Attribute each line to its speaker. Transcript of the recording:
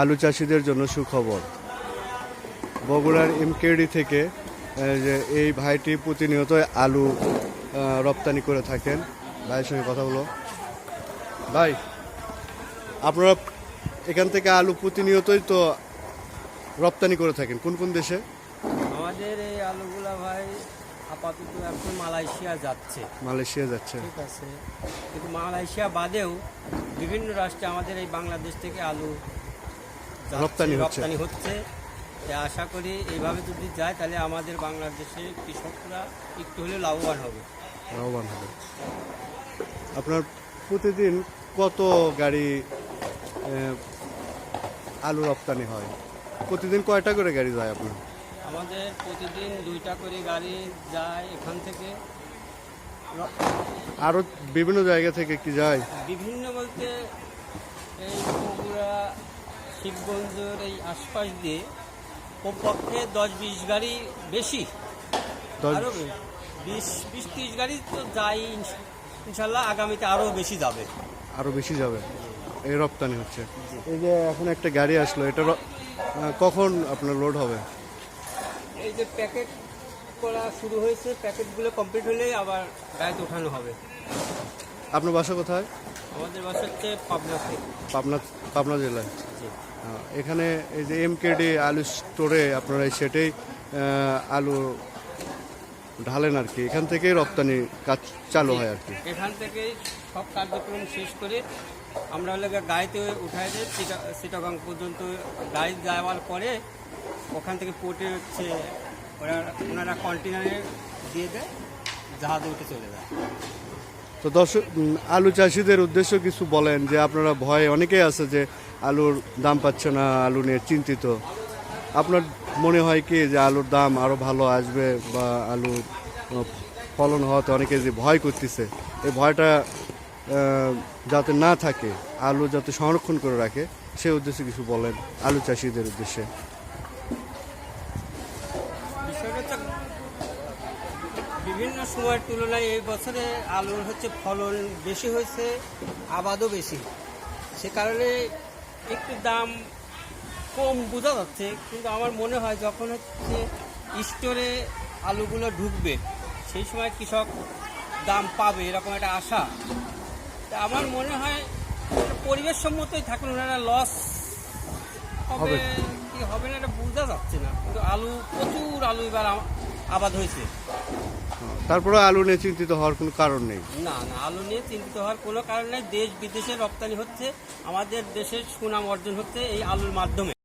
Speaker 1: আলু চাষিদের জন্য সুখবর। বগুড়ার এমকেডি থেকে যে এই ভাইটি প্রতিনিয়ত আলু রপ্তানি করে থাকেন। ভাইয়ের সঙ্গে কথা বলো। ভাই আপনারা এখান থেকে আলু প্রতিনিয়তই তো রপ্তানি করে থাকেন। কোন কোন দেশে?
Speaker 2: আমাদের এই আলুগুলা ভাই আপাতত এখন মালয়েশিয়া যাচ্ছে।
Speaker 1: মালয়েশিয়া যাচ্ছে।
Speaker 2: ঠিক আছে। কিন্তু মালয়েশিয়া বাদেও বিভিন্ন রাষ্ট্রে আমাদের এই বাংলাদেশ থেকে আলু
Speaker 1: রপ্তানি হচ্ছে।
Speaker 2: রপ্তানি হচ্ছে। আশা করি এইভাবে যদি যায় তাহলে আমাদের বাংলাদেশে কৃষকরা একটু হলেও লাভবান হবে।
Speaker 1: লাভবান হবে। আপনার প্রতিদিন কত গাড়ি আলু রপ্তানি হয়? প্রতিদিন কয়টা করে গাড়ি যায় আপনার?
Speaker 2: আমাদের প্রতিদিন দুইটা করে গাড়ি যায় এখান থেকে।
Speaker 1: আরও বিভিন্ন জায়গা থেকে কি যায়?
Speaker 2: বিভিন্ন বলতে এই শিবগঞ্জের এই আশপাশ দিয়ে কমপক্ষে দশ বিশ গাড়ি বেশি। আরও বিশ। বিশ ত্রিশ গাড়ি তো যাই ইনশাল্লাহ আগামীতে আরও বেশি যাবে।
Speaker 1: আরও বেশি যাবে। এই রপ্তানি হচ্ছে। এই যে এখন একটা গাড়ি আসলো এটা কখন আপনার লোড হবে?
Speaker 2: এই যে প্যাকেট করা শুরু হয়েছে প্যাকেটগুলো কমপ্লিট হলেই আবার গাড়িতে ওঠানো হবে।
Speaker 1: আপনার বাসা কোথায়?
Speaker 2: আমাদের বাসা হচ্ছে পাবনা
Speaker 1: পাবনা পাবনা জেলায়। এখানে এই যে এমকেডি আলু স্টোরে আপনারা সেটাই আলু ঢালেন আর কি। এখান থেকেই রপ্তানি কাজ চালু হয় আর কি।
Speaker 2: এখান থেকে সব কার্যক্রম শেষ করে আমরা হলে গাড়িতে উঠাই দিই চিটাগাং পর্যন্ত গাড়ি যাওয়ার পরে ওখান থেকে পোর্টে হচ্ছে ওরা ওনারা কন্টেনারে দিয়ে দেয় জাহাজে উঠে চলে যায়।
Speaker 1: তো দর্শক আলু চাষিদের উদ্দেশ্য কিছু বলেন যে আপনারা ভয়ে অনেকেই আছে যে আলুর দাম পাচ্ছে না, আলু নিয়ে চিন্তিত। আপনার মনে হয় কি যে আলুর দাম আরও ভালো আসবে বা আলু ফলন হওয়াতে অনেকে যে ভয় করতেছে, এই ভয়টা যাতে না থাকে, আলু যাতে সংরক্ষণ করে রাখে সেই উদ্দেশ্যে কিছু বলেন আলু চাষিদের উদ্দেশ্যে।
Speaker 2: বিভিন্ন সময়ের তুলনায় এই বছরে আলুর হচ্ছে ফলন বেশি হয়েছে আবাদও বেশি। সে কারণে একটু দাম কম বোঝা যাচ্ছে কিন্তু আমার মনে হয় যখন হচ্ছে স্টোরে আলুগুলো ঢুকবে সেই সময় কৃষক দাম পাবে এরকম একটা আশা। তা আমার মনে হয় পরিবেশ সম্মতই থাকুন ওনারা লস হবে। কি হবে না এটা বোঝা যাচ্ছে না। কিন্তু আলু প্রচুর আলু এবার আবাদ হয়েছে।
Speaker 1: তারপরে আলু নিয়ে চিন্তিত হওয়ার কোনো কারণ নেই?
Speaker 2: না না আলু নিয়ে চিন্তিত হওয়ার কোনো কারণ নেই। দেশ বিদেশে রপ্তানি হচ্ছে। আমাদের দেশের সুনাম অর্জন হচ্ছে এই আলুর মাধ্যমে।